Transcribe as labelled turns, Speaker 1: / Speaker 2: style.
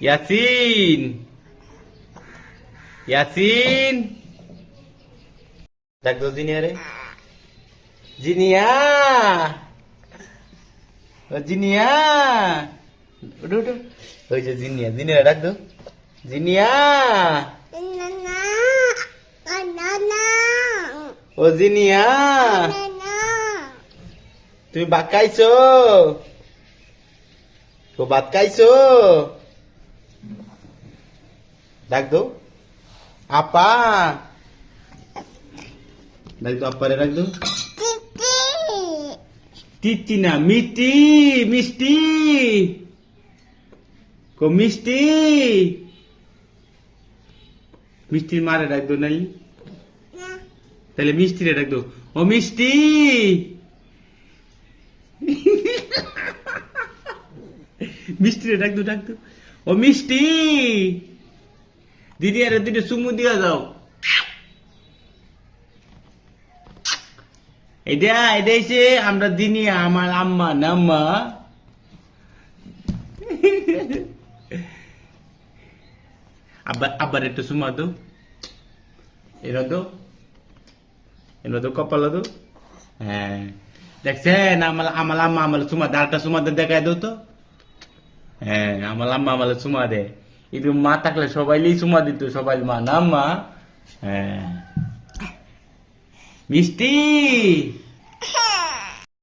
Speaker 1: ইয়াসিন ইয়াসিন ডাক জিনিয়া রে জিনিয়া জিনিয়া উঠো ওই যে জিনিয়া জিনিয়া ডাক দো জিনিয়া ও জিনিয়া তুমি ভাত খাইছো ও ভাত খাইছো ডাক দো আপা। ডাক দো আপারে ডাক দো তিতি না, মিষ্টি মিষ্টি। কো মিষ্টি। মিষ্টির মারে ডাক দো নাই। তাহলে মিষ্টি রে ডাক দো ও মিষ্টি। মিষ্টি রে ডাক দো ডাক দো ও মিষ্টি। দিদি আরে দুটো চুমু দিয়া যাও। এটা এটা এসে আমরা দিনি, আমার আম্মা, নাম্মা। আব্বা, আব্বার একটু সুমা দো এরা দো এরা তো কপাল দো হ্যাঁ। দেখছেন, আমার আমার আম্মা আমার সুমা দাঁড়টা সুমা দেখায় দো তো। হ্যাঁ আমার আম্মা আমার সুমা দে একটু মা থাকলে সবাই চুমা দিত সবাই মা। নাম্মা হ্যাঁ। মিষ্টি!